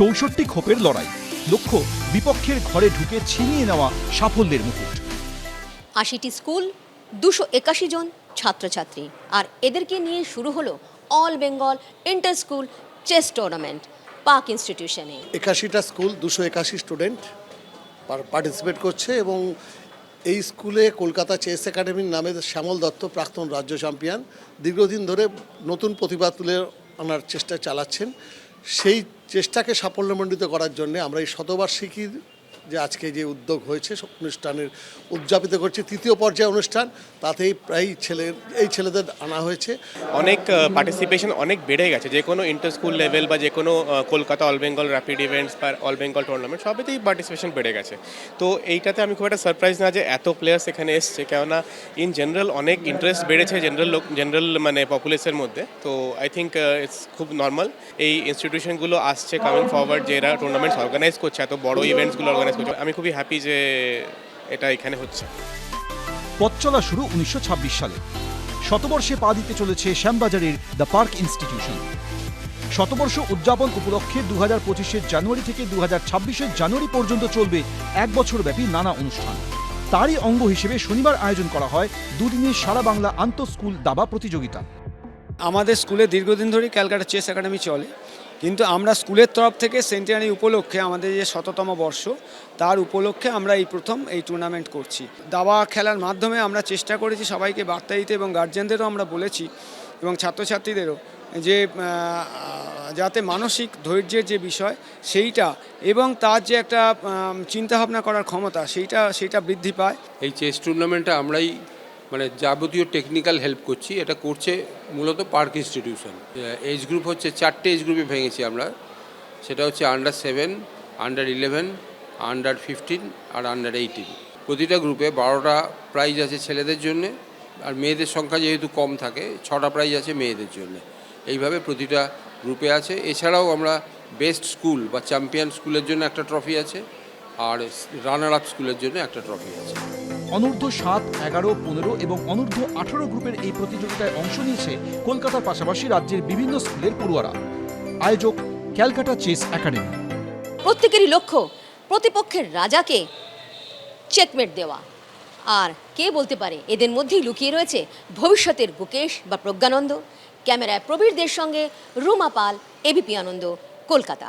চৌষট্টি খোপের লড়াই। লক্ষ্য বিপক্ষের ঘরে ঢুকে ছিনিয়ে নেওয়া সাফল্যের মুকুট। আশিটি স্কুল দুশো একাশি জন ছাত্রছাত্রী। আর এদেরকে নিয়ে শুরু হলো all Bengal inter school chess tournament park ইনস্টিটিউশনে। একাশিটা স্কুল দুশো একাশি স্টুডেন্ট পার্টিসিপেট করছে এবং এই স্কুলে কলকাতা চেস একাডেমির নামে শ্যামল দত্ত প্রাক্তন রাজ্য চ্যাম্পিয়ন দীর্ঘদিন ধরে নতুন প্রতিভা তুলে আনার চেষ্টা চালাচ্ছেন। সেই চেষ্টাকে সাফল্যমণ্ডিত করার জন্য আমরা এই শতবার্ষিকীর যে আজকে যে উদ্যোগ হয়েছে অনুষ্ঠানের উদযাপিত করছে। তৃতীয় পর্যায়ে অনুষ্ঠান, তাতেই প্রায় ছেলে, এই ছেলেদের আনা হয়েছে। অনেক পার্টিসিপেশন অনেক বেড়ে গেছে। যে কোনো ইন্টার স্কুল লেভেল বা যে কোনো Kolkata all Bengal rapid events বা অল বেঙ্গল টুর্নামেন্ট সবেতেই পার্টিসিপেশন বেড়ে গেছে। তো এইটাতে আমি খুব একটা সারপ্রাইজ না যে এত প্লেয়ার্স এখানে এসছে। কেননা ইন জেনারেল অনেক ইন্টারেস্ট বেড়েছে জেনারেল লোক জেনারেল মানে পপুলেশনের মধ্যে। তো আই থিঙ্ক ইটস খুব নর্মাল এই ইনস্টিটিউশনগুলো আসছে কামিং ফরওয়ার্ড যে এরা টুর্নামেন্টস অর্গানাইজ করছে, এত বড় ইভেন্টসগুলো অর্গানাইজ করছে। আমি খুবই হ্যাপি যে এটা এখানে হচ্ছে। পথ চলা শুরু উনিশশো সালে। শতবর্ষে পা দিতে চলেছে শ্যামবাজারের দ্য পার্ক ইনস্টিটিউশন শতবর্ষ উদযাপন উপলক্ষে দু হাজার পঁচিশের জানুয়ারি থেকে দু হাজার ছাব্বিশের জানুয়ারি পর্যন্ত চলবে এক বছর ব্যাপী নানা অনুষ্ঠান। তারই অঙ্গ হিসেবে শনিবার আয়োজন করা হয় দুদিনের সারা বাংলা আন্তঃস্কুল দাবা প্রতিযোগিতা। আমাদের স্কুলে দীর্ঘদিন ধরেই ক্যালকাটা চেস একাডেমি চলে। কিন্তু আমরা স্কুলের তরফ থেকে সেন্টিনারি উপলক্ষে আমাদের যে শততম বর্ষ, তার উপলক্ষে আমরা এই প্রথম এই টুর্নামেন্ট করছি। দাবা খেলার মাধ্যমে আমরা চেষ্টা করেছি সবাইকে বার্তা দিতে এবং গার্জেনদেরও আমরা বলেছি এবং ছাত্রছাত্রীদেরও যে যাতে মানসিক ধৈর্যের যে বিষয়, সেইটা এবং তার যে একটা চিন্তাভাবনা করার ক্ষমতা, সেইটা সেইটা বৃদ্ধি পায়। এই চেস টুর্নামেন্টটা আমরাই মানে যাবতীয় টেকনিক্যাল হেল্প করছি, এটা করছে মূলত পার্ক ইনস্টিটিউশন এজ গ্রুপ হচ্ছে, চারটে এজ গ্রুপে ভেঙেছি আমরা। সেটা হচ্ছে under seven under eleven under fifteen আর আন্ডার এইটিন প্রতিটা গ্রুপে বারোটা প্রাইজ আছে ছেলেদের জন্য, আর মেয়েদের সংখ্যা যেহেতু কম থাকে, ছটা প্রাইজ আছে মেয়েদের জন্য। এইভাবে প্রতিটা গ্রুপে আছে। এছাড়াও আমরা বেস্ট স্কুল বা চ্যাম্পিয়ন স্কুলের জন্য একটা ট্রফি আছে। আর রানার আপ স্কুলের জন্য একটা ট্রফি আছে। অনূর্ধ্ব সাত এগারো পনেরো এবং অনূর্ধ্ব আঠারো গ্রুপের এই প্রতিযোগিতায় অংশ নিয়েছে কলকাতার পাশাপাশি রাজ্যের বিভিন্ন স্কুলের পড়ুয়ারা। আয়োজক ক্যালকাটা চেস একাডেমি। প্রত্যেকেরই লক্ষ্য প্রতিপক্ষের রাজাকে চেকমেট দেওয়া। আর কে বলতে পারে এদের মধ্যেই লুকিয়ে রয়েছে ভবিষ্যতের গুকেশ বা প্রজ্ঞানন্দ। ক্যামেরায় প্রবীরদের সঙ্গে রুমা পাল এবিপি আনন্দ কলকাতা।